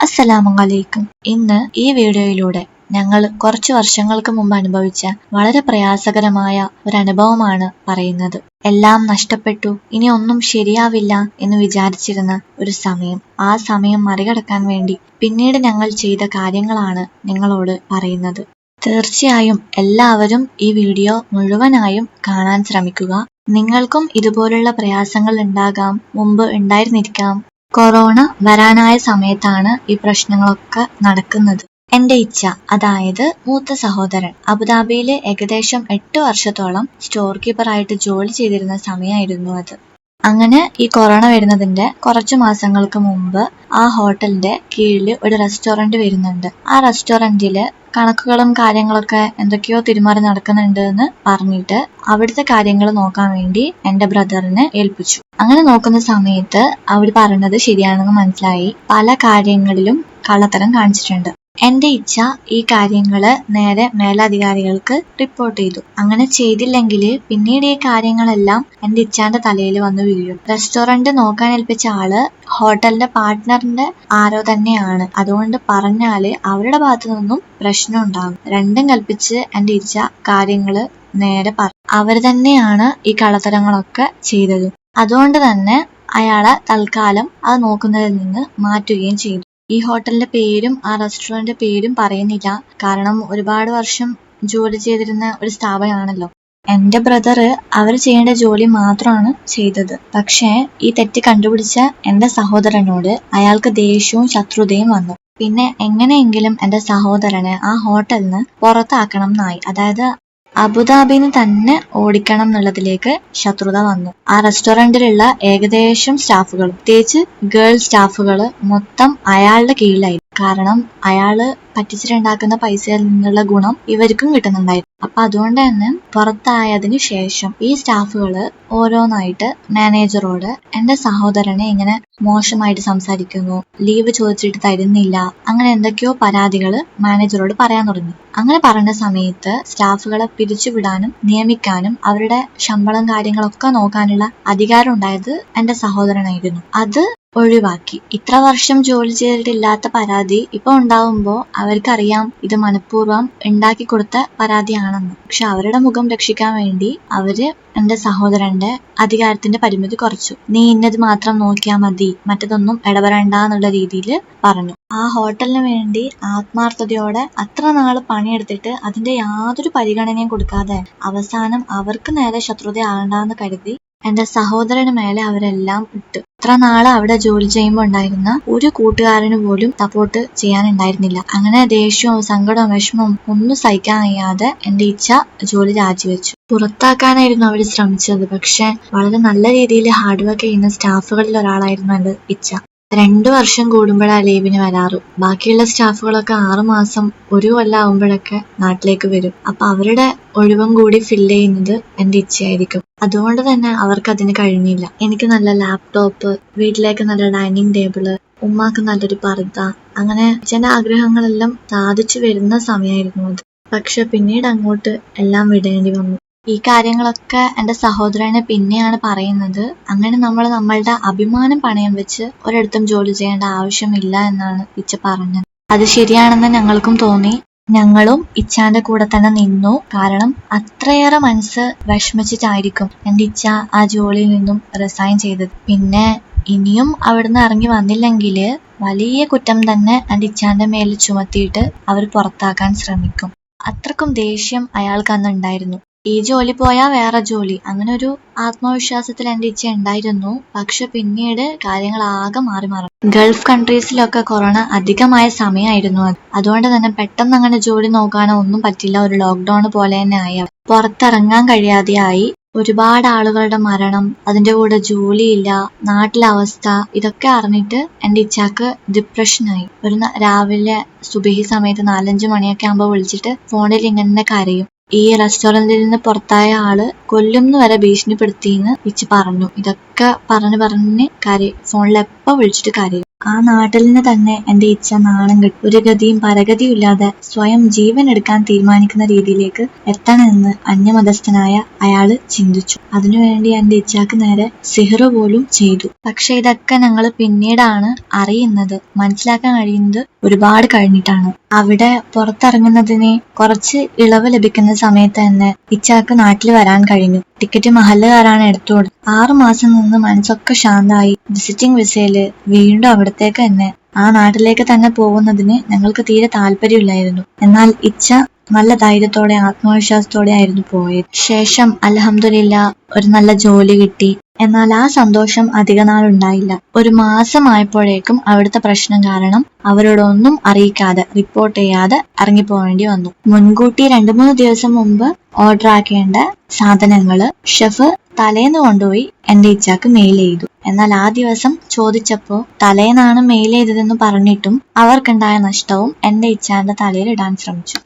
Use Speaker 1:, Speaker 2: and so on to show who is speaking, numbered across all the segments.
Speaker 1: അസ്സലാമലൈക്കും ഇന്ന് ഈ വീഡിയോയിലൂടെ ഞങ്ങൾ കുറച്ചു വർഷങ്ങൾക്ക് മുമ്പ് അനുഭവിച്ച വളരെ പ്രയാസകരമായ ഒരു അനുഭവമാണ് പറയുന്നത്. എല്ലാം നഷ്ടപ്പെട്ടു ഇനി ഒന്നും ശരിയാവില്ല എന്ന് വിചാരിച്ചിരുന്ന ഒരു സമയം. ആ സമയം മറികടക്കാൻ വേണ്ടി പിന്നീട് ഞങ്ങൾ ചെയ്ത കാര്യങ്ങളാണ് നിങ്ങളോട് പറയുന്നത്. തീർച്ചയായും എല്ലാവരും ഈ വീഡിയോ മുഴുവനായും കാണാൻ ശ്രമിക്കുക. നിങ്ങൾക്കും ഇതുപോലുള്ള പ്രയാസങ്ങൾ ഉണ്ടാകാം മുമ്പ് ഉണ്ടായിരുന്നിരിക്കാം. കൊറോണ വരാനായ സമയത്താണ് ഈ പ്രശ്നങ്ങളൊക്കെ നടക്കുന്നത്. എന്റെ ഇച്ഛ അതായത് മൂത്ത സഹോദരൻ. അബുദാബിയിലെ ഏകദേശം എട്ട് വർഷത്തോളം സ്റ്റോർ കീപ്പറായിട്ട് ജോലി ചെയ്തിരുന്ന സമയമായിരുന്നു അത്. അങ്ങനെ ഈ കൊറോണ വരുന്നതിന്റെ കുറച്ചു മാസങ്ങൾക്ക് മുമ്പ് ആ ഹോട്ടലിന്റെ കീഴിൽ ഒരു റെസ്റ്റോറന്റ് വരുന്നുണ്ട്. ആ റെസ്റ്റോറന്റിൽ കണക്കുകളും കാര്യങ്ങളൊക്കെ എന്തൊക്കെയോ തിരുമാറി നടക്കുന്നുണ്ട് എന്ന് പറഞ്ഞിട്ട് അവിടുത്തെ കാര്യങ്ങൾ നോക്കാൻ വേണ്ടി എന്റെ ബ്രദറിനെ ഏൽപ്പിച്ചു. അങ്ങനെ നോക്കുന്ന സമയത്ത് അവർ പറഞ്ഞത് ശരിയാണെന്ന് മനസ്സിലായി. പല കാര്യങ്ങളിലും കള്ളത്തരം കാണിച്ചിട്ടുണ്ട്. എന്റെ ഇച്ഛ ഈ കാര്യങ്ങൾ നേരെ മേലധികാരികൾക്ക് റിപ്പോർട്ട് ചെയ്തു. അങ്ങനെ ചെയ്തില്ലെങ്കിൽ പിന്നീട് ഈ കാര്യങ്ങളെല്ലാം എന്റെ ഇച്ഛാന്റെ തലയിൽ വന്ന് വീഴും. റെസ്റ്റോറന്റ് നോക്കാൻ ഏൽപ്പിച്ച ആൾ ഹോട്ടലിന്റെ പാർട്ട്ണറിന്റെ ആരോ തന്നെയാണ്. അതുകൊണ്ട് പറഞ്ഞാൽ അവരുടെ ഭാഗത്തു നിന്നും പ്രശ്നം ഉണ്ടാകും. രണ്ടും കൽപ്പിച്ച് എന്റെ ഇച്ഛ കാര്യങ്ങൾ നേരെ പറ അവർ തന്നെയാണ് ഈ കള്ളത്തരങ്ങളൊക്കെ ചെയ്തത്. അതുകൊണ്ട് തന്നെ അയാളെ തൽക്കാലം അത് നോക്കുന്നതിൽ നിന്ന് മാറ്റുകയും ചെയ്തു. ഈ ഹോട്ടലിന്റെ പേരും ആ റെസ്റ്റോറന്റിന്റെ പേരും പറയുന്നില്ല. കാരണം ഒരുപാട് വർഷം ജോലി ചെയ്തിരുന്ന ഒരു സ്ഥാപനമാണല്ലോ. എന്റെ ബ്രദർ അവർ ചെയ്യേണ്ട ജോലി മാത്രമാണ് ചെയ്തത്. പക്ഷേ ഈ തെറ്റ് കണ്ടുപിടിച്ച എന്റെ സഹോദരനോട് അയാൾക്ക് ദേഷ്യവും ശത്രുതയും വന്നു. പിന്നെ എങ്ങനെയെങ്കിലും എന്റെ സഹോദരനെ ആ ഹോട്ടലിന് പുറത്താക്കണം എന്നായി. അതായത് അബുദാബിന്ന് തന്നെ ഓടിക്കണം എന്നുള്ളതിലേക്ക് ശത്രുത വന്നു. ആ റെസ്റ്റോറന്റിലുള്ള ഏകദേശം സ്റ്റാഫുകൾ പ്രത്യേകിച്ച് ഗേൾ സ്റ്റാഫുകൾ മൊത്തം അയാളുടെ കീഴിലായി. കാരണം അയാൾ പറ്റിച്ചിട്ടുണ്ടാക്കുന്ന പൈസയിൽ നിന്നുള്ള ഗുണം ഇവർക്കും കിട്ടുന്നുണ്ടായിരുന്നു അപ്പൊ അതുകൊണ്ട് തന്നെ പുറത്തായതിനു ശേഷം ഈ സ്റ്റാഫുകൾ ഓരോന്നായിട്ട് മാനേജറോട് എന്റെ സഹോദരനെ ഇങ്ങനെ മോശമായിട്ട് സംസാരിക്കുന്നു. ലീവ് ചോദിച്ചിട്ട് തരുന്നില്ല. അങ്ങനെ എന്തൊക്കെയോ പരാതികൾ മാനേജറോട് പറയാൻ തുടങ്ങി. അങ്ങനെ പറഞ്ഞ സമയത്ത് സ്റ്റാഫുകളെ പിരിച്ചുവിടാനും നിയമിക്കാനും അവരുടെ ശമ്പളം കാര്യങ്ങളൊക്കെ നോക്കാനുള്ള അധികാരം ഉണ്ടായത് എന്റെ സഹോദരനായിരുന്നു. അത് ഒഴിവാക്കി. ഇത്ര വർഷം ജോലി ചെയ്തിട്ടില്ലാത്ത പരാതി ഇപ്പൊ ഉണ്ടാവുമ്പോ അവർക്കറിയാം ഇത് മനഃപൂർവം ഉണ്ടാക്കി കൊടുത്ത പരാതിയാണെന്ന്. പക്ഷെ അവരുടെ മുഖം രക്ഷിക്കാൻ വേണ്ടി അവർ എന്റെ സഹോദരന്റെ അധികാരത്തിന്റെ പരിമിതി കുറച്ചു. നീ ഇന്നത് മാത്രം നോക്കിയാൽ മതി മറ്റതൊന്നും ഇടപെടണ്ട എന്നുള്ള രീതിയിൽ പറഞ്ഞു. ആ ഹോട്ടലിന് വേണ്ടി ആത്മാർത്ഥതയോടെ അത്ര നാൾ പണിയെടുത്തിട്ട് അതിന്റെ യാതൊരു പരിഗണനയും കൊടുക്കാതെ അവസാനം അവർക്ക് നേരെ ശത്രുതയാകണ്ടെന്ന് കരുതി എന്റെ സഹോദരന് മേലെ അവരെല്ലാം ഇട്ട്. ഇത്ര നാൾ അവിടെ ജോലി ചെയ്യുമ്പോൾ ഉണ്ടായിരുന്ന ഒരു കൂട്ടുകാരന് പോലും സപ്പോർട്ട് ചെയ്യാനുണ്ടായിരുന്നില്ല. അങ്ങനെ ദേഷ്യവും സങ്കടവും വിഷമവും ഒന്നും സഹിക്കാൻ കഴിയാതെ എന്റെ ഇച്ഛ ജോലി രാജിവെച്ചു. പുറത്താക്കാനായിരുന്നു അവർ ശ്രമിച്ചത്. പക്ഷെ വളരെ നല്ല രീതിയിൽ ഹാർഡ് വർക്ക് ചെയ്യുന്ന സ്റ്റാഫുകളിൽ ഒരാളായിരുന്നു എന്റെ ഇച്ഛ. രണ്ടു വർഷം കൂടുമ്പോഴാണ് ലീവിന് വരാറ്. ബാക്കിയുള്ള സ്റ്റാഫുകളൊക്കെ ആറുമാസം ഒരു കൊല്ലം ആകുമ്പോഴൊക്കെ നാട്ടിലേക്ക് വരും. അപ്പൊ അവരുടെ ഒഴിവും കൂടി ഫില്ല് ചെയ്യുന്നത് എന്റെ ഇച്ഛയായിരിക്കും. അതുകൊണ്ട് തന്നെ അവർക്ക് അതിന് കഴിഞ്ഞില്ല എനിക്ക് നല്ല ലാപ്ടോപ്പ് വീട്ടിലേക്ക് നല്ല ഡൈനിങ് ടേബിൾ ഉമ്മാക്ക് നല്ലൊരു പർദ്ദ അങ്ങനെ ചില ആഗ്രഹങ്ങളെല്ലാം സാധിച്ചു വരുന്ന സമയമായിരുന്നു അത്. പക്ഷെ പിന്നീട് അങ്ങോട്ട് എല്ലാം വിടേണ്ടി വന്നു. ഈ കാര്യങ്ങളൊക്കെ എന്റെ സഹോദരനെ പിന്നെയാണ് പറയുന്നത്. അങ്ങനെ നമ്മൾ നമ്മളുടെ അഭിമാനം പണയം വെച്ച് ഒരിടത്തും ജോലി ചെയ്യേണ്ട ആവശ്യമില്ല എന്നാണ് ഇച്ച പറഞ്ഞത്. അത് ശരിയാണെന്ന് ഞങ്ങൾക്കും തോന്നി. ഞങ്ങളും ഇച്ചാന്റെ കൂടെ തന്നെ നിന്നു. കാരണം അത്രയേറെ മനസ്സ് വിഷമിച്ചിട്ടായിരിക്കും എന്റെ ഇച്ച ആ ജോലിയിൽ നിന്നും റിസൈൻ ചെയ്തത്. പിന്നെ ഇനിയും അവിടുന്ന് ഇറങ്ങി വന്നില്ലെങ്കിൽ വലിയ കുറ്റം തന്നെ എന്റെ ഇച്ചാന്റെ മേലിൽ ചുമത്തിയിട്ട് അവർ പുറത്താക്കാൻ ശ്രമിക്കും. അത്രക്കും ദേഷ്യം അയാൾക്ക് അന്ന് ഉണ്ടായിരുന്നു ഈ ജോലി പോയാൽ വേറെ ജോലി. അങ്ങനെ ഒരു ആത്മവിശ്വാസത്തിൽ എന്റെ ഇച്ച ഉണ്ടായിരുന്നു. പക്ഷെ പിന്നീട് കാര്യങ്ങൾ ആകെ മാറി മാറി. ഗൾഫ് കൺട്രീസിലൊക്കെ കൊറോണ അധികമായ സമയമായിരുന്നു അത്. അതുകൊണ്ട് തന്നെ പെട്ടെന്ന് അങ്ങനെ ജോലി നോക്കാനോ ഒന്നും പറ്റില്ല. ഒരു ലോക്ക്ഡൌൺ പോലെ തന്നെ ആയി. പുറത്തിറങ്ങാൻ കഴിയാതെയായി ഒരുപാട് ആളുകളുടെ മരണം അതിന്റെ കൂടെ ജോലിയില്ല നാട്ടിലെ അവസ്ഥ ഇതൊക്കെ അറിഞ്ഞിട്ട് എന്റെ ഇച്ചാക്ക് ഡിപ്രഷനായി ഒരു രാവിലെ സുബഹി സമയത്ത് നാലഞ്ച് മണിയൊക്കെ ആകുമ്പോൾ വിളിച്ചിട്ട് ഫോണിൽ ഇങ്ങനെ കരയും. ഈ റെസ്റ്റോറന്റിൽ നിന്ന് പുറത്തായ ആൾ കൊല്ലുംന്ന് വരെ ഭീഷണിപ്പെടുത്തിയെന്ന് ഇച്ച് പറഞ്ഞു. ഇതൊക്കെ പറഞ്ഞു പറഞ്ഞ് കാര്യം ഫോണിൽ എപ്പോ വിളിച്ചിട്ട് കരയും ആ നാട്ടിൽ തന്നെ എന്റെ ഇച്ഛ നാണം കിട്ടും ഒരു ഗതിയും പരഗതിയും ഇല്ലാതെ സ്വയം ജീവൻ എടുക്കാൻ തീരുമാനിക്കുന്ന രീതിയിലേക്ക് എത്തണമെന്ന് അന്യമതസ്ഥനായ അയാൾ ചിന്തിച്ചു. അതിനുവേണ്ടി എന്റെ ഇച്ഛാക്ക് നേരെ സിഹറ് പോലും ചെയ്തു. പക്ഷെ ഇതൊക്കെ ഞങ്ങൾ പിന്നീടാണ് അറിയുന്നത്. മനസ്സിലാക്കാൻ കഴിയുന്നത് ഒരുപാട് കഴിഞ്ഞിട്ടാണ്. അവിടെ പുറത്തിറങ്ങുന്നതിന് കുറച്ച് ഇളവ് ലഭിക്കുന്ന സമയത്ത് തന്നെ ഇച്ചാക്ക് നാട്ടിൽ വരാൻ കഴിഞ്ഞു. ടിക്കറ്റ് മഹല്ലുകാരാണ് എടുത്തു കൊടുത്തത് ആറു മാസം നിന്ന് മനസ്സൊക്കെ ശാന്തമായി വിസിറ്റിംഗ് വിസയിൽ വീണ്ടും അവിടത്തേക്ക് തന്നെ. ആ നാട്ടിലേക്ക് തന്നെ പോകുന്നതിന് ഞങ്ങൾക്ക് തീരെ താല്പര്യമില്ലായിരുന്നു. എന്നാൽ ഇച്ഛ നല്ല ധൈര്യത്തോടെ ആത്മവിശ്വാസത്തോടെ ആയിരുന്നു പോയത്. ശേഷം അലഹമില്ല ഒരു നല്ല ജോലി കിട്ടി. എന്നാൽ ആ സന്തോഷം അധിക നാൾ ഉണ്ടായില്ല ഒരു മാസമായപ്പോഴേക്കും അവിടുത്തെ പ്രശ്നം കാരണം അവരോടൊന്നും അറിയിക്കാതെ റിപ്പോർട്ട് ചെയ്യാതെ ഇറങ്ങിപ്പോവേണ്ടി വന്നു. മുൻകൂട്ടി രണ്ടു മൂന്ന് ദിവസം മുമ്പ് ഓർഡർ ആക്കേണ്ട സാധനങ്ങൾ ഷെഫ് തലേന്ന് കൊണ്ടുപോയി എന്റെ ഇച്ചാക്ക് മെയിൽ ചെയ്തു. എന്നാൽ ആ ദിവസം ചോദിച്ചപ്പോ തലേന്നാണ് മെയിൽ ചെയ്തതെന്ന് പറഞ്ഞിട്ടും അവർക്കുണ്ടായ നഷ്ടവും എന്റെ ഇച്ചാന്റെ തലയിൽ ഇടാൻ ശ്രമിച്ചു.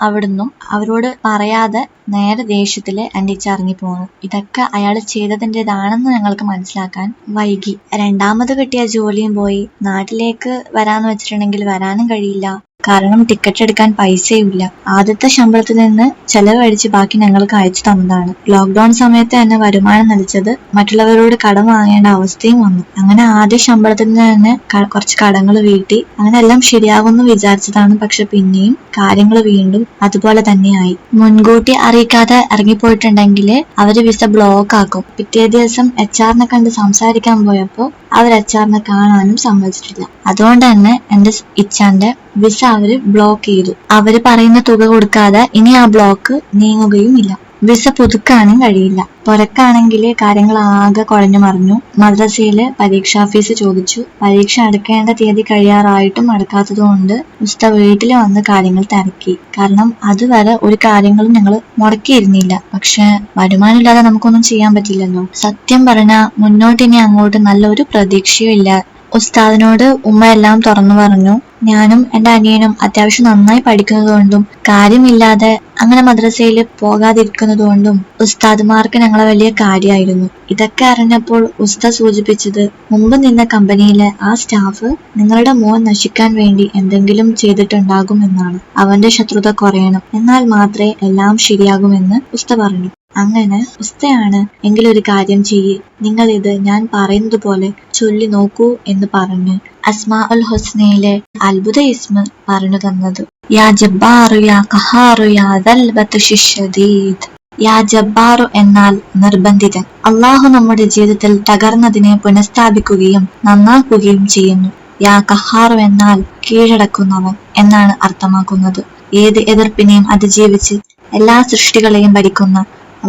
Speaker 1: അവിടുന്നും അവരോട് പറയാതെ നേരെ ദേഷ്യത്തിൽ എന്റെ ഇച്ച ഇറങ്ങി പോന്നു ഇതൊക്കെ അയാൾ ചെയ്തതിന്റെതാണെന്ന് ഞങ്ങൾക്ക് മനസ്സിലാക്കാൻ വൈകി. രണ്ടാമത് കിട്ടിയ ജോലിയും പോയി. നാട്ടിലേക്ക് വരാന്ന് വെച്ചിട്ടുണ്ടെങ്കിൽ വരാനും കഴിയില്ല. കാരണം ടിക്കറ്റ് എടുക്കാൻ പൈസയുമില്ല. ആദ്യത്തെ ശമ്പളത്തിൽ നിന്ന് ചെലവ് അടിച്ച് ബാക്കി ഞങ്ങൾക്ക് അയച്ചു തന്നതാണ്. ലോക്ക്ഡൌൺ സമയത്ത് തന്നെ വരുമാനം നിലച്ചത് മറ്റുള്ളവരോട് കടം വാങ്ങേണ്ട അവസ്ഥയും വന്നു. അങ്ങനെ ആദ്യ ശമ്പളത്തിൽ നിന്ന് തന്നെ കുറച്ച് കടങ്ങൾ വീട്ടി അങ്ങനെ എല്ലാം ശരിയാകുമെന്ന് വിചാരിച്ചതാണ്. പക്ഷെ പിന്നെയും കാര്യങ്ങൾ വീണ്ടും അതുപോലെ തന്നെയായി. മുൻകൂട്ടി അറിയിക്കാതെ ഇറങ്ങിപ്പോയിട്ടുണ്ടെങ്കിൽ അവർ വിസ ബ്ലോക്ക് ആക്കും. പിറ്റേ ദിവസം എച്ച് ആറിനെ കണ്ട് സംസാരിക്കാൻ പോയപ്പോ അവർ എച്ച് ആറിനെ കാണാനും സമ്മതിച്ചിട്ടില്ല. അതുകൊണ്ട് തന്നെ എന്റെ ഇച്ഛാന്റെ വിസ അവർ ബ്ലോക്ക് ചെയ്തു. അവർ പറയുന്ന തുക കൊടുക്കാതെ ഇനി ആ ബ്ലോക്ക് നീങ്ങുകയും ഇല്ല വിസ പുതുക്കാനും കഴിയില്ല. പുറക്കാണെങ്കിൽ കാര്യങ്ങൾ ആകെ കുഴഞ്ഞു മറിഞ്ഞു. മദ്രസയിൽ പരീക്ഷാ ഫീസ് ചോദിച്ചു. പരീക്ഷ അടക്കേണ്ട തീയതി കഴിയാറായിട്ടും അടക്കാത്തത് കൊണ്ട് ഉസ്ത വീട്ടിൽ വന്ന് കാര്യങ്ങൾ തിരക്കി. കാരണം അതുവരെ ഒരു കാര്യങ്ങളും ഞങ്ങൾ മുടക്കിയിരുന്നില്ല. പക്ഷെ വരുമാനമില്ലാതെ നമുക്കൊന്നും ചെയ്യാൻ പറ്റില്ലല്ലോ. സത്യം പറഞ്ഞ മുന്നോട്ട് ഇനി അങ്ങോട്ട് നല്ലൊരു പ്രതീക്ഷയും ഇല്ല ഉസ്താദിനോട് ഉമ്മ എല്ലാം തുറന്നു പറഞ്ഞു. ഞാനും എന്റെ അനിയനും അത്യാവശ്യം നന്നായി പഠിക്കുന്നതുകൊണ്ടും കാര്യമില്ലാതെ അങ്ങനെ മദ്രസയിൽ പോകാതിരിക്കുന്നത് കൊണ്ടും ഉസ്താദുമാർക്ക് ഞങ്ങളെ വലിയ കാര്യമായിരുന്നു. ഇതൊക്കെ അറിഞ്ഞപ്പോൾ ഉസ്താദ് സൂചിപ്പിച്ചത് മുമ്പ് നിന്ന കമ്പനിയിലെ ആ സ്റ്റാഫ് നിങ്ങളുടെ മോൻ നശിക്കാൻ വേണ്ടി എന്തെങ്കിലും ചെയ്തിട്ടുണ്ടാകും എന്നാണ് അവന്റെ ശത്രുത കുറയണം. എന്നാൽ മാത്രമേ എല്ലാം ശരിയാകുമെന്ന് ഉസ്ത പറഞ്ഞു. അങ്ങനെ ഉസ്തയാണ്. എങ്കിലൊരു കാര്യം ചെയ്യ്. നിങ്ങൾ ഇത് ഞാൻ പറയുന്നത് പോലെ ചൊല്ലി നോക്കൂ എന്ന് പറഞ്ഞു അസ്മാ ഉൽ ഹുസ്നയിലെ അത്ഭുത ഇസ്മ പറഞ്ഞു തന്നത്. യാ ജബ്ബാറു യാ കഹാറു യാ ദൽബത്ത് ശിഷ്യദീദ്. യാ ജബ്ബാറു എന്നാൽ നിർബന്ധിതൻ. അള്ളാഹു നമ്മുടെ ജീവിതത്തിൽ തകർന്നതിനെ പുനഃസ്ഥാപിക്കുകയും നന്നാക്കുകയും ചെയ്യുന്നു. യാ കഹാറു എന്നാൽ കീഴടക്കുന്നവൻ എന്നാണ് അർത്ഥമാക്കുന്നത്. ഏത് എതിർപ്പിനെയും അതിജീവിച്ച് എല്ലാ സൃഷ്ടികളെയും ഭരിക്കുന്ന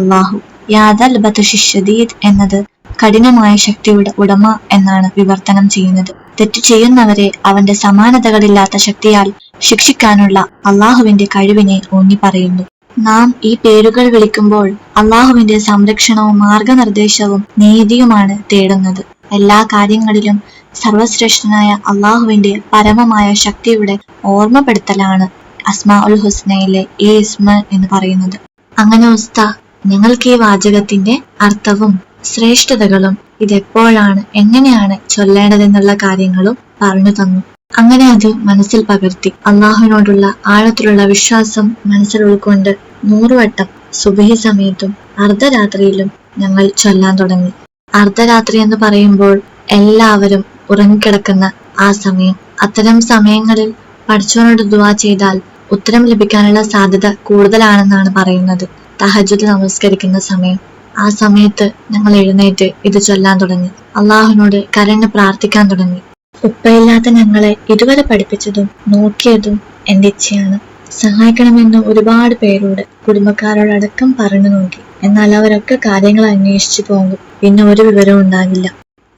Speaker 1: അള്ളാഹു. യാദൽ ബത്തുഷിഷദീദ് എന്നത് കഠിനമായ ശക്തിയുടെ ഉടമ എന്നാണ് വിവർത്തനം ചെയ്യുന്നത്. തെറ്റ് ചെയ്യുന്നവരെ അവന്റെ സമാനതകളില്ലാത്ത ശക്തിയാൽ ശിക്ഷിക്കാനുള്ള അള്ളാഹുവിന്റെ കഴിവിനെ ഊന്നി പറയുന്നു നാം ഈ പേരുകൾ വിളിക്കുമ്പോൾ അള്ളാഹുവിന്റെ സംരക്ഷണവും മാർഗനിർദ്ദേശവും നീതിയുമാണ് തേടുന്നത്. എല്ലാ കാര്യങ്ങളിലും സർവശ്രേഷ്ഠനായ അള്ളാഹുവിന്റെ പരമമായ ശക്തിയുടെ ഓർമ്മപ്പെടുത്തലാണ് അസ്മാ ഉൽ ഹുസ്നയിലെ ഈ ഇസ്മ എന്ന് പറയുന്നത്. അങ്ങനെ ഉസ്ത ഞങ്ങൾക്ക് ഈ വാചകത്തിന്റെ അർത്ഥവും ശ്രേഷ്ഠതകളും ഇതെപ്പോഴാണ് എങ്ങനെയാണ് ചൊല്ലേണ്ടതെന്നുള്ള കാര്യങ്ങളും പറഞ്ഞു തന്നു. അങ്ങനെ അത് മനസ്സിൽ പകർത്തി. അള്ളാഹുവിനോടുള്ള ആഴത്തിലുള്ള വിശ്വാസം മനസ്സിൽ ഉൾക്കൊണ്ട് നൂറുവട്ടം സുബഹി സമയത്തും അർദ്ധരാത്രിയിലും ഞങ്ങൾ ചൊല്ലാൻ തുടങ്ങി. അർദ്ധരാത്രി എന്ന് പറയുമ്പോൾ എല്ലാവരും ഉറങ്ങിക്കിടക്കുന്ന ആ സമയം. അത്തരം സമയങ്ങളിൽ പഠിച്ചവനോട് ദുവാ ചെയ്താൽ ഉത്തരം ലഭിക്കാനുള്ള സാധ്യത കൂടുതലാണെന്നാണ് പറയുന്നത്. തഹജുദ് നമസ്കരിക്കുന്ന സമയം. ആ സമയത്ത് ഞങ്ങൾ എഴുന്നേറ്റ് ഇത് ചൊല്ലാൻ തുടങ്ങി. അള്ളാഹുവിനോട് കരഞ്ഞ് പ്രാർത്ഥിക്കാൻ തുടങ്ങി. ഉപ്പയില്ലാത്ത ഞങ്ങളെ ഇതുവരെ പഠിപ്പിച്ചതും നോക്കിയതും എന്റെ ഇച്ഛയാണ്. സഹായിക്കണമെന്ന് ഒരുപാട് പേരോട് കുടുംബക്കാരോടടക്കം പറഞ്ഞു നോക്കി. എന്നാൽ അവരൊക്കെ കാര്യങ്ങൾ അന്വേഷിച്ചു പോകും. പിന്നെ ഒരു വിവരവും ഉണ്ടാകില്ല.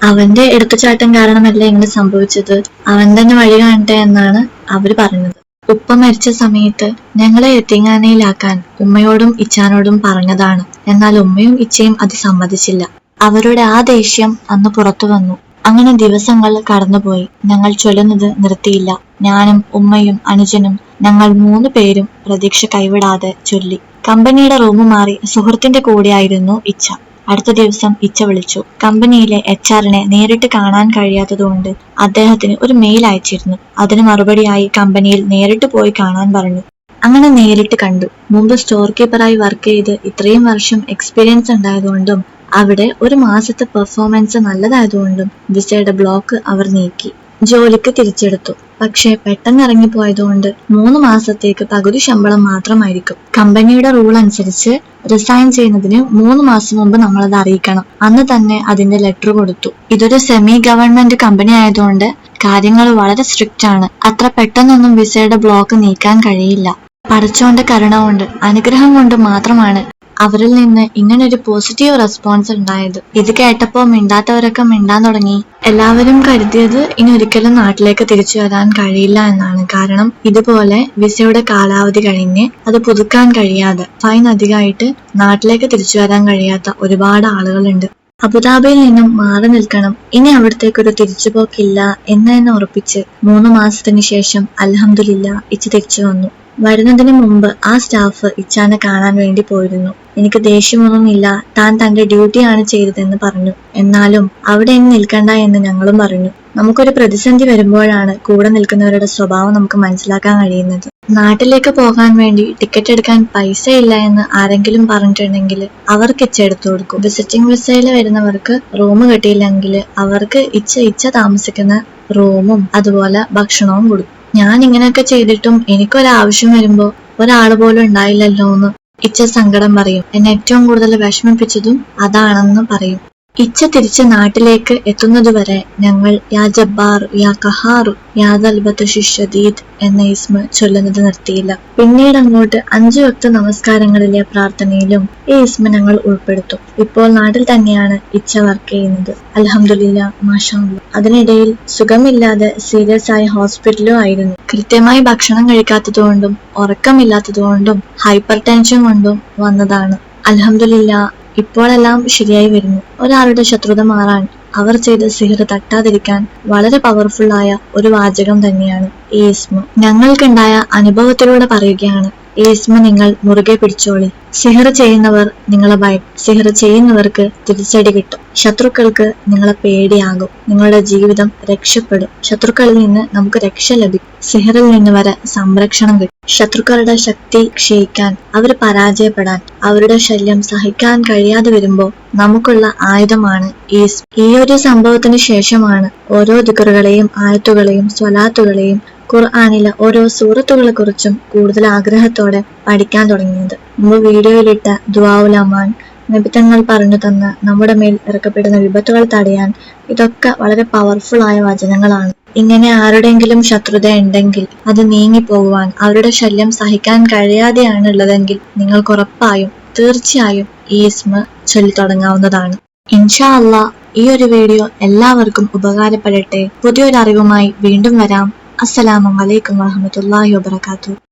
Speaker 1: അവന്റെ എടുത്തുചാട്ടം കാരണമല്ല ഇങ്ങനെ സംഭവിച്ചത്? അവൻ തന്നെ വഴി കാണട്ടെ എന്നാണ് അവർ പറഞ്ഞത് ഉപ്പ മരിച്ച സമയത്ത് ഞങ്ങളെ എത്തിങ്ങാനയിലാക്കാൻ ഉമ്മയോടും ഇച്ചാനോടും പറഞ്ഞതാണ്. എന്നാൽ ഉമ്മയും ഇച്ചയും അത് സമ്മതിച്ചില്ല. അവരുടെ ആ ദേഷ്യം അന്ന് പുറത്തു വന്നു. അങ്ങനെ ദിവസങ്ങൾ കടന്നുപോയി. ഞങ്ങൾ ചൊല്ലുന്നത് നിർത്തിയില്ല. ഞാനും ഉമ്മയും അനുജനും ഞങ്ങൾ മൂന്ന് പേരും പ്രതീക്ഷ കൈവിടാതെ ചൊല്ലി. കമ്പനിയുടെ റൂം മാറി സുഹൃത്തിന്റെ കൂടെയായിരുന്നു ഇച്ഛ അടുത്ത ദിവസം ഇച്ച വിളിച്ചു. കമ്പനിയിലെ എച്ച് ആറിനെ നേരിട്ട് കാണാൻ കഴിയാത്തതുകൊണ്ട് അദ്ദേഹത്തിന് ഒരു മെയിൽ അയച്ചിരുന്നു. അതിന് മറുപടിയായി കമ്പനിയിൽ നേരിട്ട് പോയി കാണാൻ പറഞ്ഞു. അങ്ങനെ നേരിട്ട് കണ്ടു. മുമ്പ് സ്റ്റോർ കീപ്പറായി വർക്ക് ചെയ്ത് ഇത്രയും വർഷം എക്സ്പീരിയൻസ് ഉണ്ടായതുകൊണ്ടും അവിടെ ഒരു മാസത്തെ പെർഫോമൻസ് നല്ലതായതുകൊണ്ടും വിസയുടെ ബ്ലോക്ക് അവർ നീക്കി. ജോലിക്ക് തിരിച്ചെടുത്തു. പക്ഷേ പെട്ടെന്ന് ഇറങ്ങിപ്പോയതുകൊണ്ട് മൂന്ന് മാസത്തേക്ക് പകുതി ശമ്പളം മാത്രമായിരിക്കും. കമ്പനിയുടെ റൂൾ അനുസരിച്ച് റിസൈൻ ചെയ്യുന്നതിന് മൂന്ന് മാസം മുമ്പ് നമ്മൾ അത് അറിയിക്കണം. അന്ന് തന്നെ അതിന്റെ ലെറ്റർ കൊടുത്തു. ഇതൊരു സെമി ഗവൺമെന്റ് കമ്പനി ആയതുകൊണ്ട് കാര്യങ്ങൾ വളരെ സ്ട്രിക്റ്റ് ആണ്. അത്ര പെട്ടെന്നൊന്നും വിസയുടെ ബ്ലോക്ക് നീക്കാൻ കഴിയില്ല. പടച്ചോന്റെ കരുണ കൊണ്ട് അനുഗ്രഹം കൊണ്ട് മാത്രമാണ് അവരിൽ നിന്ന് ഇങ്ങനെ ഒരു പോസിറ്റീവ് റെസ്പോൺസ് ഉണ്ടായത്. ഇത് കേട്ടപ്പോ മിണ്ടാത്തവരൊക്കെ മിണ്ടാൻ തുടങ്ങി. എല്ലാവരും കരുതിയത് ഇനി ഒരിക്കലും നാട്ടിലേക്ക് തിരിച്ചു വരാൻ കഴിയില്ല എന്നാണ്. കാരണം ഇതുപോലെ വിസയുടെ കാലാവധി കഴിഞ്ഞ് അത് പുതുക്കാൻ കഴിയാതെ ഫൈൻ അധികമായിട്ട് നാട്ടിലേക്ക് തിരിച്ചു വരാൻ കഴിയാത്ത ഒരുപാട് ആളുകളുണ്ട്. അബുദാബിയിൽ നിന്നും മാറി നിൽക്കണം. ഇനി അവിടത്തേക്കൊരു തിരിച്ചുപോക്കില്ല എന്ന് തന്നെ ഉറപ്പിച്ച് മൂന്ന് മാസത്തിന് ശേഷം അലഹമില്ല ഇച്ച് തിരിച്ചു വന്നു. വരുന്നതിന് മുമ്പ് ആ സ്റ്റാഫ് ഇച്ചാനെ കാണാൻ വേണ്ടി പോയിരുന്നു. എനിക്ക് ദേഷ്യമൊന്നുമില്ല. താൻ തന്റെ ഡ്യൂട്ടിയാണ് ചെയ്തതെന്ന് പറഞ്ഞു. എന്നാലും അവിടെ ഇനി നിൽക്കണ്ട എന്ന് ഞങ്ങളും പറഞ്ഞു. നമുക്കൊരു പ്രതിസന്ധി വരുമ്പോഴാണ് കൂടെ നിൽക്കുന്നവരുടെ സ്വഭാവം നമുക്ക് മനസ്സിലാക്കാൻ കഴിയുന്നത്. നാട്ടിലേക്ക് പോകാൻ വേണ്ടി ടിക്കറ്റ് എടുക്കാൻ പൈസ ഇല്ല എന്ന് ആരെങ്കിലും പറഞ്ഞിട്ടുണ്ടെങ്കിൽ അവർക്ക് ഇച്ച എടുത്തു കൊടുക്കും. വിസിറ്റിംഗ് വിസയിൽ വരുന്നവർക്ക് റൂം കിട്ടിയില്ലെങ്കിൽ അവർക്ക് ഇച്ച ഇച്ച താമസിക്കുന്ന റൂമും അതുപോലെ ഭക്ഷണവും കൊടുക്കും. ഞാൻ ഇങ്ങനെയൊക്കെ ചെയ്തിട്ടും എനിക്കൊരാവശ്യം വരുമ്പോ ഒരാൾ പോലും ഉണ്ടായില്ലല്ലോ എന്ന് ഇച്ച സങ്കടം പറയും. എന്നെ ഏറ്റവും കൂടുതൽ വിഷമിപ്പിച്ചതും അതാണെന്ന് പറയും. ഇച്ച തിരിച്ച് നാട്ടിലേക്ക് എത്തുന്നതുവരെ ഞങ്ങൾ യാ ജബ്ബാർ യാ കഹാറു യാ ദൽബത്ത് ഷദീദ് എന്ന ഇസ്മ ചൊല്ലുന്നത് നിർത്തിയില്ല. പിന്നീട് അങ്ങോട്ട് അഞ്ചു വക്ത നമസ്കാരങ്ങളിലെ പ്രാർത്ഥനയിലും ഈ ഇസ്മ ഞങ്ങൾ ഉൾപ്പെടുത്തും. ഇപ്പോൾ നാട്ടിൽ തന്നെയാണ് ഇച്ച വർക്ക് ചെയ്യുന്നത്. അലഹമുല്ല മാഷാ അതിനിടയിൽ സുഖമില്ലാതെ സീരിയസ് ആയി ഹോസ്പിറ്റലും ആയിരുന്നു. കൃത്യമായി ഭക്ഷണം കഴിക്കാത്തതുകൊണ്ടും ഉറക്കമില്ലാത്തതുകൊണ്ടും ഹൈപ്പർ ടെൻഷൻ കൊണ്ടും വന്നതാണ്. അലഹമുല്ല ഇപ്പോഴെല്ലാം ശരിയായി വരുന്നു. ഒരാളുടെ ശത്രുത മാറാൻ അവർ ചെയ്ത സിഹർ തട്ടാതിരിക്കാൻ വളരെ പവർഫുൾ ആയ ഒരു വാചകം തന്നെയാണ് ഈ ഇസ്മ. ഞങ്ങൾക്കുണ്ടായ അനുഭവത്തിലൂടെ പറയുകയാണ് ഈ ഇസ്മ നിങ്ങൾ മുറുകെ പിടിച്ചോളി. സിഹർ ചെയ്യുന്നവർ നിങ്ങളെ ഭയ സിഹർ ചെയ്യുന്നവർക്ക് തിരിച്ചടി കിട്ടും. ശത്രുക്കൾക്ക് നിങ്ങളെ പേടിയാകും. നിങ്ങളുടെ ജീവിതം രക്ഷപ്പെടും. ശത്രുക്കളിൽ നിന്ന് നമുക്ക് രക്ഷ ലഭിക്കും. സിഹറിൽ നിന്ന് വരെ സംരക്ഷണം കിട്ടും. ശത്രുക്കളുടെ ശക്തി ക്ഷയിക്കാൻ അവർ പരാജയപ്പെടാൻ അവരുടെ ശല്യം സഹിക്കാൻ കഴിയാതെ വരുമ്പോൾ നമുക്കുള്ള ആയുധമാണ് ഈ സ്- ഈ ഒരു സംഭവത്തിന് ശേഷമാണ് ഓരോ ദിക്കറുകളെയും ആയത്തുകളെയും സ്വലാത്തുകളെയും ഖുർആാനിലെ ഓരോ സൂറത്തുകളെ കുറിച്ചും കൂടുതൽ ആഗ്രഹത്തോടെ പഠിക്കാൻ തുടങ്ങിയത്. മുമ്പ് വീഡിയോയിലിട്ട ദുവാവുലമാൻ നിബിത്തങ്ങൾ പറഞ്ഞു തന്ന നമ്മുടെ മേൽ ഇറക്കപ്പെടുന്ന വിപത്തുകൾ തടയാൻ ഇതൊക്കെ വളരെ പവർഫുൾ ആയ വചനങ്ങളാണ്. ഇങ്ങനെ ആരുടെയെങ്കിലും ശത്രുത ഉണ്ടെങ്കിൽ അത് നീങ്ങിപ്പോകുവാൻ അവരുടെ ശല്യം സഹിക്കാൻ കഴിയാതെയാണ് ഉള്ളതെങ്കിൽ നിങ്ങൾക്ക് ഉറപ്പായും തീർച്ചയായും ഈ ഇസ്മ ചൊല്ലി തുടങ്ങാവുന്നതാണ്. ഇൻഷാ അല്ല ഈ ഒരു വീഡിയോ എല്ലാവർക്കും ഉപകാരപ്പെടട്ടെ. പുതിയൊരു അറിവുമായി വീണ്ടും വരാം. അസ്സലാമു അലൈക്കും വറഹമത്തുള്ളാഹി വബറകാതുഹു.